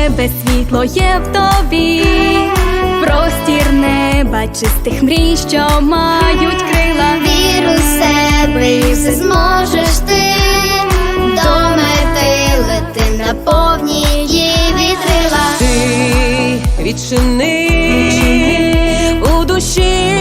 тебе, світло є в тобі, простір неба, чистих мрій, що мають крила. Вір у себе і все зможеш ти до мети лети на повні її вітрила. ти відчини у душі